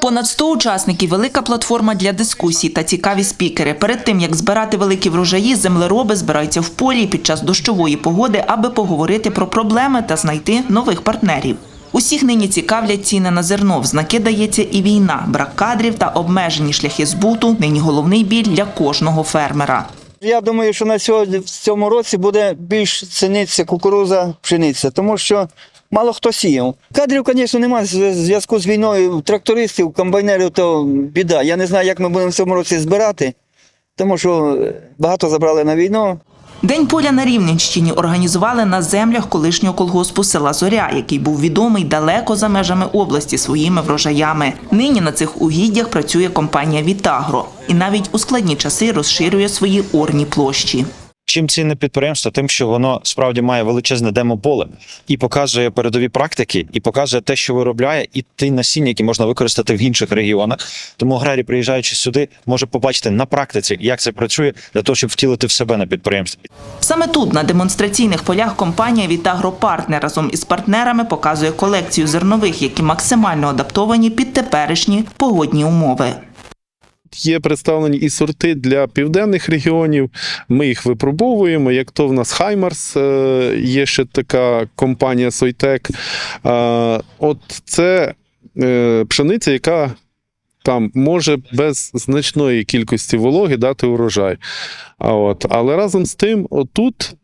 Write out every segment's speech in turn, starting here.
Понад 100 учасників, велика платформа для дискусій та цікаві спікери. Перед тим як збирати великі врожаї, землероби збираються в полі під час дощової погоди, аби поговорити про проблеми та знайти нових партнерів. Усіх нині цікавлять ціни на зерно. В знаки дається і війна, брак кадрів та обмежені шляхи збуту. Нині головний біль для кожного фермера. Я думаю, що на сьогодні в цьому році буде більш цінитися кукуруза, пшениця, тому що мало хто сіяв. Кадрів, звісно, немає в зв'язку з війною. Трактористів, комбайнерів то біда. Я не знаю, як ми будемо в цьому році збирати, тому що багато забрали на війну. День поля на Рівненщині організували на землях колишнього колгоспу села Зоря, який був відомий далеко за межами області своїми врожаями. Нині на цих угіддях працює компанія Вітагро і навіть у складні часи розширює свої орні площі. Чим цінне підприємство? Тим, що воно справді має величезне демополе і показує передові практики, і показує те, що виробляє, і ті насіння, які можна використати в інших регіонах. Тому аграрій, приїжджаючи сюди, може побачити на практиці, як це працює, для того, щоб втілити в себе на підприємстві. Саме тут, на демонстраційних полях, компанія Вітагро Партнер разом із партнерами показує колекцію зернових, які максимально адаптовані під теперішні погодні умови. Є представлені і сорти для південних регіонів. Ми їх випробовуємо. Як то в нас Хаймарс, е, є ще така компанія Сойтек. Е, От це е, пшениця, яка там може без значної кількості вологи дати урожай. От. Але разом з тим, отут.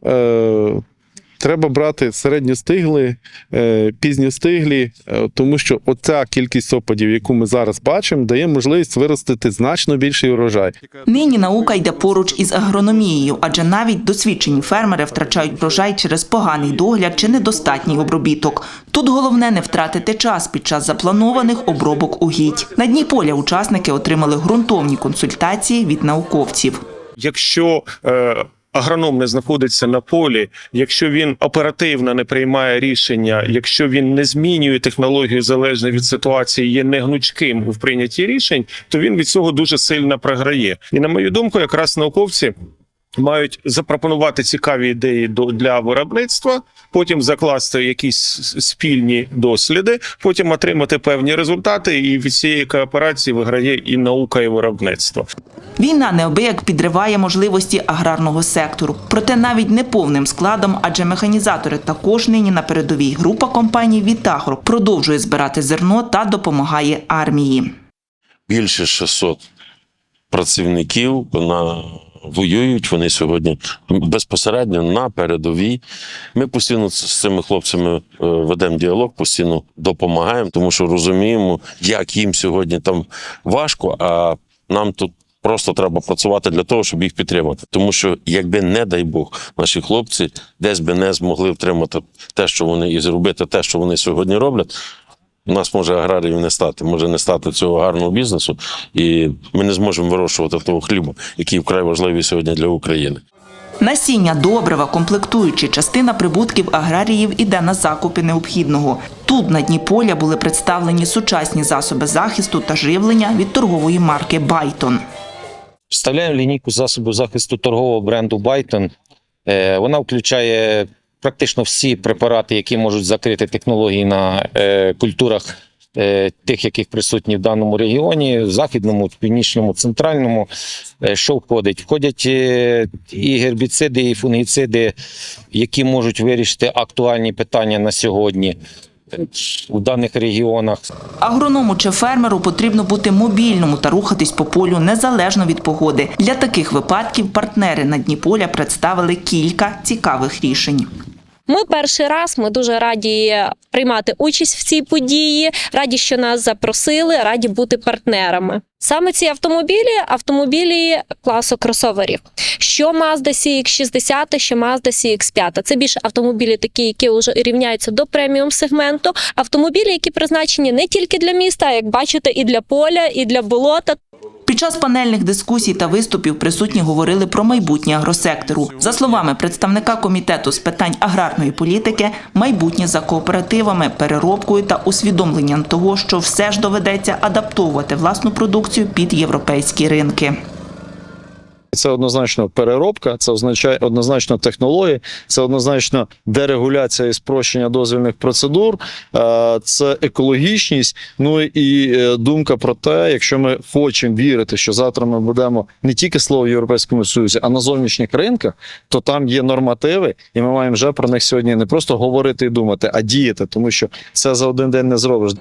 Треба брати середньостигли, е, пізньостиглі, е, тому що оця кількість опадів, яку ми зараз бачимо, дає можливість виростити значно більший урожай. Нині наука йде поруч із агрономією, адже навіть досвідчені фермери втрачають врожай через поганий догляд чи недостатній обробіток. Тут головне не втратити час під час запланованих обробок угідь. На дні поля учасники отримали ґрунтовні консультації від науковців. якщо е, агроном не знаходиться на полі, якщо він оперативно не приймає рішення, якщо він не змінює технологію залежно від ситуації, є негнучким в прийнятті рішень, то він від цього дуже сильно програє. І на мою думку, якраз науковці. Мають запропонувати цікаві ідеї до для виробництва, потім закласти якісь спільні досліди, потім отримати певні результати, і від цієї кооперації виграє і наука, і виробництво. Війна неабияк підриває можливості аграрного сектору. Проте навіть не повним складом, адже механізатори також нині на передовій. Група компаній Вітагро продовжує збирати зерно та допомагає армії. більше 600 працівників на воюють. Вони сьогодні безпосередньо на передовій. Ми постійно з цими хлопцями е, ведемо діалог, постійно допомагаємо, тому що розуміємо, як їм сьогодні там важко, а нам тут. Просто треба працювати для того, щоб їх підтримати. Тому що, якби не дай Бог, наші хлопці десь би не змогли втримати те, що вони і зробити те, що вони сьогодні роблять, у нас може аграріїв не стати, може не стати цього гарного бізнесу, і ми не зможемо вирощувати того хліба, який вкрай важливий сьогодні для України. Насіння, добрива, комплектуючі частина прибутків аграріїв іде на закупи необхідного. Тут на дні поля були представлені сучасні засоби захисту та живлення від торгової марки Байтон. Вставляємо лінійку засобів захисту торгового бренду Byton. Е, Вона включає практично всі препарати, які можуть закрити технології на е, культурах. е, Тих, яких присутні в даному регіоні, в західному, північному, центральному, Е, що входить? Входять е, і гербіциди, і фунгіциди, які можуть вирішити актуальні питання на сьогодні в даних регіонах. Агроному чи фермеру потрібно бути мобільному та рухатись по полю незалежно від погоди. Для таких випадків партнери на дні поля представили кілька цікавих рішень. Ми перший раз. Ми дуже раді приймати участь в цій події. Раді, що нас запросили, раді бути партнерами. Саме ці автомобілі автомобілі класу кросоверів. Що Mazda CX-60, що Mazda CX-5. Це більше автомобілі, такі, які вже рівняються до преміум сегменту. Автомобілі, які призначені не тільки для міста, а як бачите, і для поля, і для болота. Під час панельних дискусій та виступів присутні говорили про майбутнє агросектору. За словами представника комітету з питань аграрної політики, майбутнє за кооперативами, переробкою та усвідомленням того, що все ж доведеться адаптовувати власну продукцію під європейські ринки. Це однозначно переробка, це означає однозначно технології, це однозначно дерегуляція і спрощення дозвільних процедур, е, це екологічність. Ну і е, думка про те, якщо ми хочемо вірити, що завтра ми будемо не тільки слово в Європейському Союзі, а на зовнішніх ринках, то там є нормативи, і ми маємо вже про них сьогодні не просто говорити і думати, а діяти, тому що це за один день не зробиш.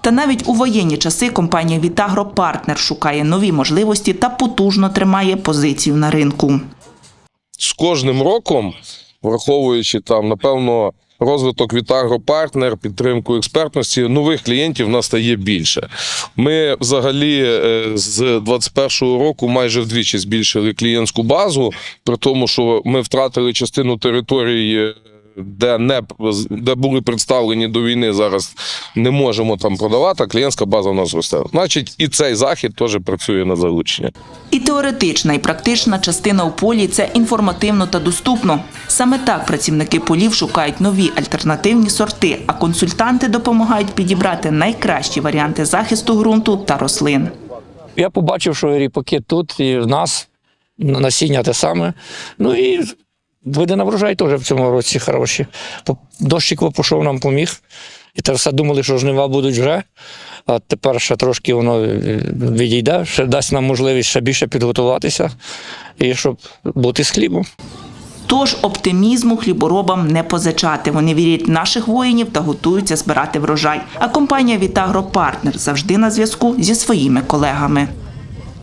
Та навіть у воєнні часи компанія Вітагро Партнер шукає нові можливості та потужно тримає позицію на ринку. з кожним роком, враховуючи там, напевно, розвиток від агропартнер, підтримку експертності, нових клієнтів в нас стає більше. Ми взагалі е, з 2021 року майже вдвічі збільшили клієнтську базу, при тому, що ми втратили частину території. Де не де були представлені до війни, зараз не можемо там продавати. а Клієнтська база у нас росте. Значить, і цей захід теж працює на залучення. І теоретична, і практична частина у полі це інформативно та доступно. Саме так працівники полів шукають нові альтернативні сорти, а консультанти допомагають підібрати найкращі варіанти захисту ґрунту та рослин. Я побачив, що ріпаки тут і в нас насіння те саме. Ну і види на врожай теж в цьому році хороші. Дощик пішов нам поміг. І те все думали, що жнива будуть вже. А тепер ще трошки воно е, відійде, ще дасть нам можливість ще більше підготуватися і щоб бути з хлібом. Тож оптимізму хліборобам не позичати. Вони вірять в наших воїнів та готуються збирати врожай. А компанія Вітагро Партнер завжди на зв'язку зі своїми колегами.